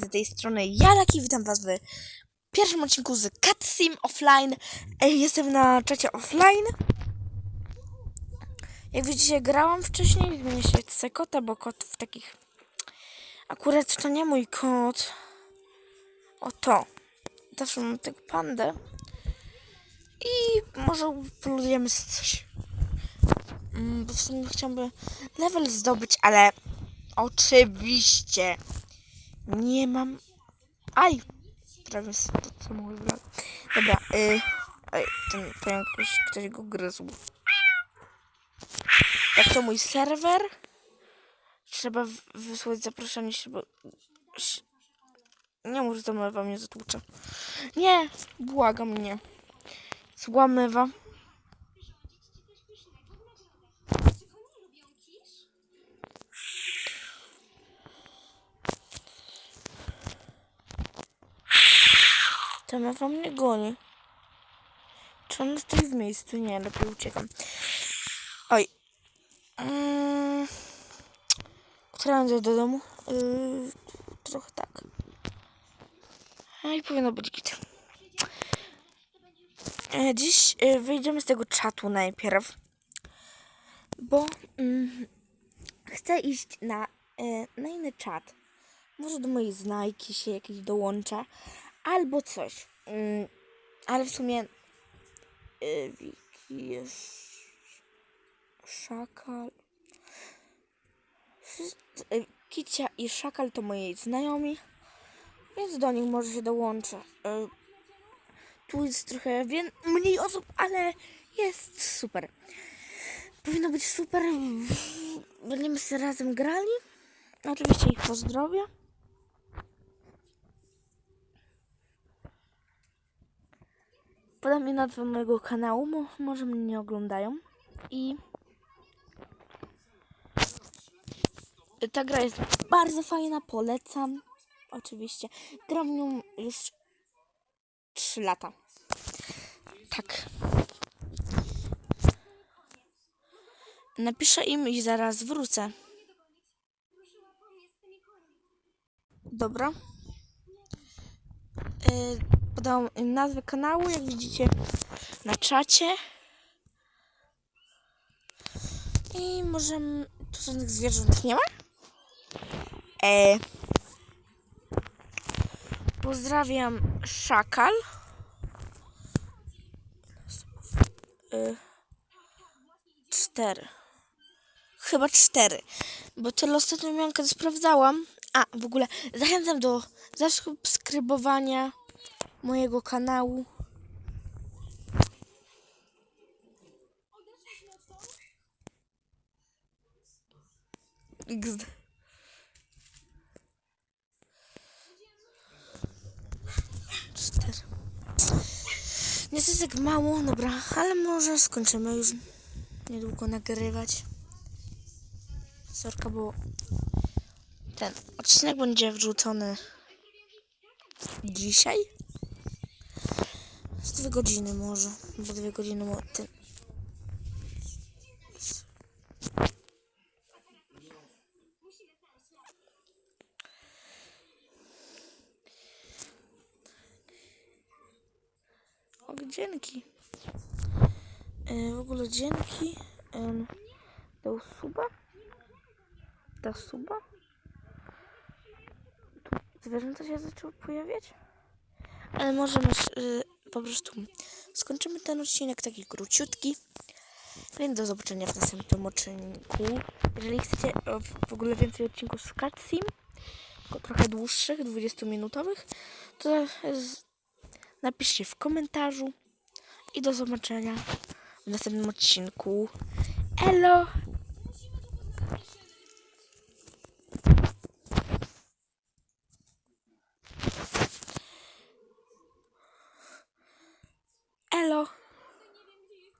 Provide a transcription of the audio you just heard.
Z tej strony ja, Laki, witam was w pierwszym odcinku z Cat Sim Offline. Jestem na czacie offline. Jak widzicie, grałam wcześniej, zmienię się z kota, bo kot w takich... Akurat to nie mój kot. O to. Zawsze mam tego pandę. I może polujemy coś. Mm, Bo w sumie chciałbym level zdobyć, ale oczywiście nie mam. Aj! Prawie pod samą wybrałem. Dobra, y... Ej, ten pająk ktoś, go gryzł. Tak to mój serwer. Trzeba wysłać zaproszenie, żeby... Nie mów, że to mewa mnie zatłucze. Nie, błagam mnie. Zła mewa. Ta mewa mnie goni. Czy ona stoi w miejscu? Nie, lepiej uciekam. Oj. Mm. Która do domu? Yy, trochę tak. No i powinno być git. E, Dziś e, wyjdziemy z tego czatu najpierw, bo mm, chcę iść na, e, na inny czat. Może do mojej znajki się jakiś dołącza, albo coś. Mm, ale w sumie y, Wiki jest Szakal. Kicia i Szakal to moi znajomi, więc do nich może się dołączę. Tu jest trochę wię- mniej osób, ale jest super. Powinno być super. Będziemy sobie razem grali. Oczywiście ich pozdrowię. Podam mi nazwę mojego kanału, mo- może mnie nie oglądają. I ta gra jest bardzo fajna, polecam. Oczywiście. Gram nią już 3 lata. Tak. Napiszę im i zaraz wrócę. Dobra. Yy, podałam im nazwę kanału, jak widzicie na czacie. I możemy... Tu żadnych zwierząt nie ma? E, pozdrawiam Szakal. E, cztery. Chyba cztery. Bo tyle ostatnio kiedy sprawdzałam. A, w ogóle zachęcam do zasubskrybowania mojego kanału. XD. Cztery. Niestety tak mało, dobra, ale może skończymy już niedługo nagrywać. Sorka, bo ten odcinek będzie wrzucony dzisiaj. Z dwie godziny może, bo dwie godziny mo- ten. O, dzięki. E, w ogóle dzięki. Dał suba? Da suba? Zwierzęta się zaczęły pojawiać? Ale możemy y, po prostu skończymy ten odcinek taki króciutki. Więc do zobaczenia w następnym odcinku. Jeżeli chcecie e, w- ogóle więcej odcinków z Cutscene, trochę dłuższych, 20-minutowych, to napiszcie w komentarzu i do zobaczenia w następnym odcinku. Elo!